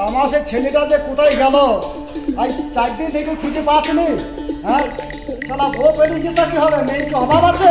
আমার সে ছেলেটা যে কোথায় গেল? ভাই চারটি দেখে খুঁজে পাচ্ছি হ্যাঁ? সালা বউ বেরিয়ে গেছে কি হবে? মেয়ে কি অভাব আছে?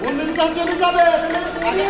我们在这里上班